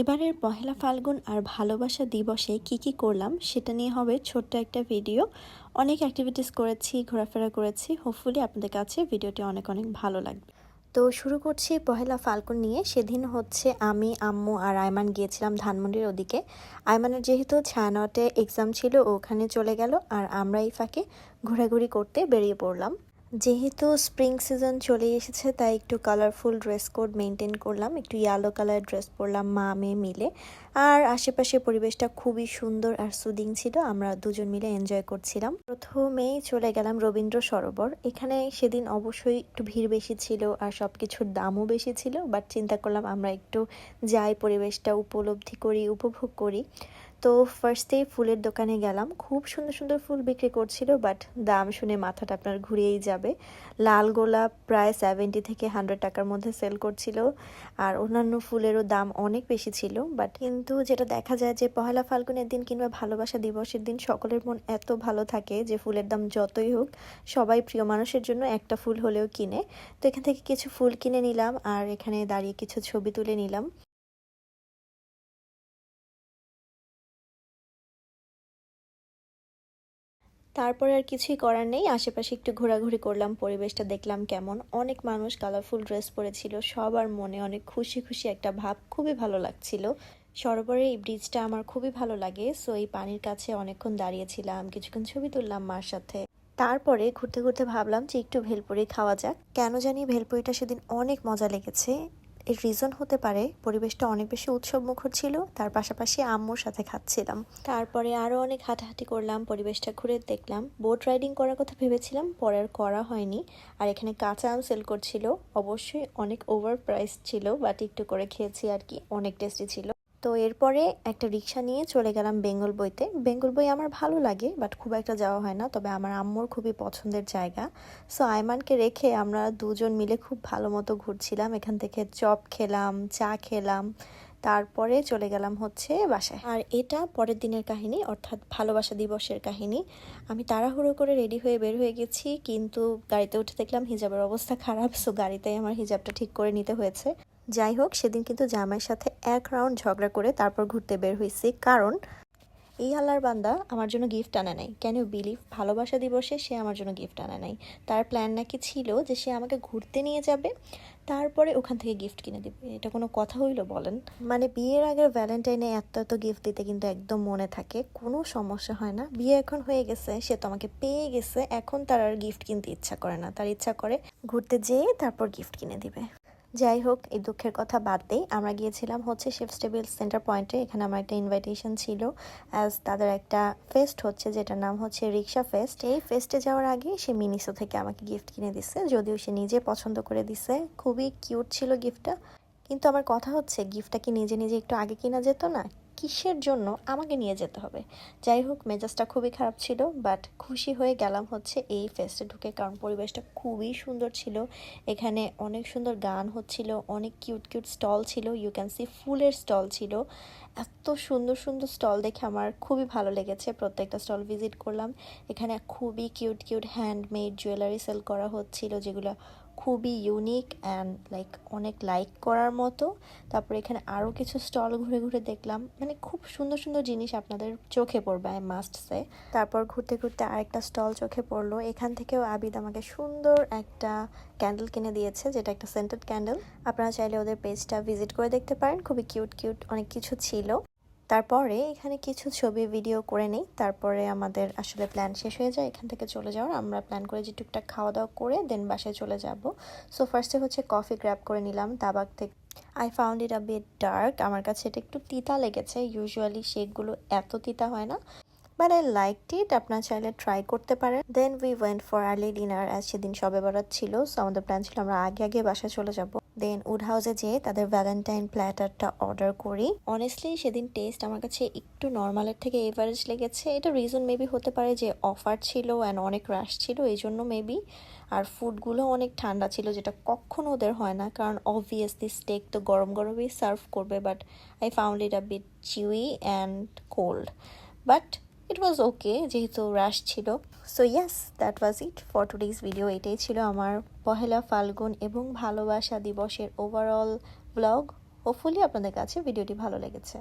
এবারের পহেলা ফাল্গুন আর ভালোবাসা দিবসে কি কি করলাম সেটা নিয়ে হবে ছোট্ট একটা ভিডিও। অনেক অ্যাক্টিভিটিস করেছি, ঘোরাফেরা করেছি। হোপফুলি আপনাদের কাছে ভিডিওটি অনেক অনেক ভালো লাগবে। তো শুরু করছি পহেলা ফাল্গুন নিয়ে। সেদিন হচ্ছে আমি, আম্মু আর আয়মান গিয়েছিলাম ধানমন্ডির ওদিকে। আয়মানের যেহেতু ছায়ানটে এক্সাম ছিল, ওখানে চলে গেল আর আমরা এই ফাঁকে ঘোরাঘুরি করতে বেরিয়ে পড়লাম। যেহেতু স্প্রিং সিজন চলে এসেছে, তাই একটু কালারফুল ড্রেস কোড মেনটেন করলাম। একটু ইয়েলো কালার ড্রেস পরলাম মা মেয়ে মিলে। আর আশেপাশে পরিবেশটা খুবই সুন্দর আর সুদিং ছিল। আমরা দুজন মিলে এনজয় করছিলাম। প্রথমেই চলে গেলাম রবীন্দ্র সরোবর। এখানে সেদিন অবশ্যই একটু ভিড় বেশি ছিল আর সব কিছুর দামও বেশি ছিল বাট চিন্তা করলাম আমরা একটু যাই, পরিবেশটা উপলব্ধি করি, উপভোগ করি। তো ফার্স্টেই ফুলের দোকানে গেলাম। খুব সুন্দর সুন্দর ফুল বিক্রি করছিল বাট দাম শুনে মাথাটা আপনার ঘুরিয়েই যাবে। লাল গোলাপ প্রায় সেভেন্টি থেকে হান্ড্রেড টাকার মধ্যে সেল করছিল, আর অন্যান্য ফুলেরও দাম অনেক বেশি ছিল বাট কিন্তু যেটা দেখা যায় যে পহেলা ফাল্গুনের দিন কিংবা ভালোবাসা দিবসের দিন সকলের মন এত ভালো থাকে যে ফুলের দাম যতই হোক, সবাই প্রিয় মানুষের জন্য একটা ফুল হলেও কিনে। তো এখান থেকে কিছু ফুল কিনে নিলাম, আর এখানে দাঁড়িয়ে কিছু ছবি তুলে নিলাম। তারপরে আর কিছুই করার নেই। আশেপাশে একটু ঘোরাঘুরি করলাম, পরিবেশটা দেখলাম কেমন। অনেক মানুষ কালারফুল ড্রেস পরেছিল, সবার মনে অনেক খুশি খুশি একটা ভাব খুবই ভালো লাগছিল। সরোবরের এই ব্রিজটা আমার খুবই ভালো লাগে সো এই পানির কাছে অনেকক্ষণ দাঁড়িয়েছিলাম, কিছুক্ষণ ছবি তুললাম মার সাথে। তারপরে ঘুরতে ঘুরতে ভাবলাম যে একটু ভেলপুরি খাওয়া যাক। কেন জানি ভেলপুরিটা সেদিন অনেক মজা লেগেছে এর রিজন হতে পারে, পরিবেশটা অনেক বেশি উৎসব মুখর ছিল, তার পাশাপাশি আম্মুর সাথে খাচ্ছিলাম। তারপরে আরও অনেক হাঁটাহাঁটি করলাম, পরিবেশটা ঘুরে দেখলাম। বোট রাইডিং করার কথা ভেবেছিলাম, পরে আর করা হয়নি। আর এখানে কাঁচা আম সেল করছিল, অবশ্যই অনেক ওভার প্রাইস ছিল বাট একটু করে খেয়েছি আর কি, অনেক টেস্টি ছিল। তো এরপরে একটা রিক্সা নিয়ে চলে গেলাম বেঙ্গল বইতে। বেঙ্গল বই আমার ভালো লাগে বাট খুব একটা যাওয়া হয় না, তবে আমার আম্মুর খুবই পছন্দের জায়গা। সো আয়মানকে রেখে আমরা দুজন মিলে খুব ভালো মতো ঘুরছিলাম। এখান থেকে চপ খেলাম, চা খেলাম, তারপরে চলে গেলাম হচ্ছে বাসায়। আর এটা পরের দিনের কাহিনী, অর্থাৎ ভালোবাসা দিবসের কাহিনী। আমি তাড়াহুড়ো করে রেডি হয়ে বের হয়ে গেছি, কিন্তু গাড়িতে উঠে দেখলাম হিজাবের অবস্থা খারাপ সো গাড়িতেই আমার হিজাবটা ঠিক করে নিতে হয়েছে। যাই হোক, সেদিন কিন্তু জামাইয়ের সাথে এক রাউন্ড ঝগড়া করে তারপর ঘুরতে বের হয়েছি। কারণ, এই আল্লাহর বান্দা আমার জন্য গিফট আনে নাই। ইউ বিলিভ ভালোবাসা দিবসে সে আমার জন্য গিফট আনে নাই। তার প্ল্যান নাকি ছিল যে সে আমাকে ঘুরতে নিয়ে যাবে, তারপরে ওখান থেকে গিফট কিনে দিবে। এটা কোনো কথা হইল বলেন? মানে বিয়ের আগের ভ্যালেন্টাইনে এত এত গিফট দিতে কিন্তু একদম মনে থাকে। কোনো সমস্যা হয় না। বিয়ে এখন হয়ে গেছে, সে তো আমাকে পেয়ে গেছে। এখন তার আর গিফট কিনতে ইচ্ছা করে না। তার ইচ্ছা করে ঘুরতে যেয়ে তারপর গিফট কিনে দিবে। যাই হোক, এই দুঃখের কথা বাদ দেই। আমরা গিয়েছিলাম হচ্ছে শিফ স্টেবিল সেন্টার পয়েন্টে এখানে আমার একটা ইনভাইটেশন ছিল। অ্যাজ তাদের একটা ফেস্ট হচ্ছে, যেটার নাম হচ্ছে রিক্সা ফেস্ট এই ফেস্টে যাওয়ার আগে সে মিনিসো থেকে আমাকে গিফট কিনে দিছে। যদিও সে নিজে পছন্দ করে দিছে। খুবই কিউট ছিল গিফটটা কিন্তু আমার কথা হচ্ছে গিফটটা কি নিজে নিজে একটু আগে কিনা যেত না? কিসের জন্য আমাকে নিয়ে যেতে হবে? যাই হোক, মেজাজটা খুবই খারাপ ছিল বাট খুশি হয়ে গেলাম হচ্ছে এই ফেস্টে ঢুকে, কারণ পরিবেশটা খুবই সুন্দর ছিল। এখানে অনেক সুন্দর গান হচ্ছিল, অনেক কিউট কিউট স্টল ছিল ইউ ক্যান সি ফুলের স্টল ছিল। এত সুন্দর সুন্দর স্টল দেখে আমার খুবই ভালো লেগেছে, প্রত্যেকটা স্টল ভিজিট করলাম। এখানে খুবই cute cute handmade jewellery sale করা হচ্ছিল, যেগুলো খুবই ইউনিক অ্যান্ড লাইক অনেক লাইক করার মতো। তারপর এখানে আরও কিছু স্টল ঘুরে ঘুরে দেখলাম। মানে খুব সুন্দর সুন্দর জিনিস আপনাদের চোখে পড়বে আই মাস্ট সে তারপর ঘুরতে ঘুরতে আরেকটা স্টল চোখে পড়ল। এখান থেকেও আবিদ আমাকে সুন্দর একটা ক্যান্ডেল কিনে দিয়েছে, যেটা একটা সেন্টেড ক্যান্ডেল আপনারা চাইলে ওদের পেজটা ভিজিট করে দেখতে পারেন। খুবই কিউট কিউট অনেক কিছু ছিল। তারপরে এখানে কিছু ছবি ভিডিও করে নিই। তারপরে আমাদের আসলে প্ল্যান শেষ হয়ে যায়। এখান থেকে চলে যাওয়ার আমরা প্ল্যান করে যে টুকটাক খাওয়া দাওয়া করে দেন বাসায় চলে যাব। সো ফার্স্টে হচ্ছে কফি গ্র্যাব করে নিলাম। তাবাক থেকে I found it a dark আমার কাছে এটা একটু তিতা লেগেছে। ইউজুয়ালি শেকগুলো এত তিতা হয় না। বাট আই লাইক ইট আপনার চাইলে ট্রাই করতে পারেন। Then we went for early dinner as সেদিন সবে বরাত ছিল। সো আমাদের প্ল্যান ছিল আমরা আগে আগে বাসায় চলে যাব। দেন উড হাউসে যেয়ে তাদের ভ্যালেন্টাইন প্ল্যাটারটা অর্ডার করি। অনেস্টলি সেদিন টেস্ট আমার কাছে একটু নর্মালের থেকে এভারেজ লেগেছে। এটা রিজন মেবি হতে পারে যে অফার ছিল অ্যান্ড অনেক রাশ ছিল, এই জন্য মেবি আর ফুডগুলো অনেক ঠান্ডা ছিল, যেটা কখনো ওদের হয় না। কারণ অবভিয়াসলি স্টেক তো গরম গরমই সার্ভ করবে but I found it a bit chewy and cold but it was okay যেহেতু রাশ ছিল। So yes that was it for today's video এটাই ছিল আমার পহেলা ফাল্গুন এবং ভালোবাসা দিবসের ওভারঅল ব্লগ হোপফুলি আপনাদের কাছে ভিডিওটি ভালো লেগেছে।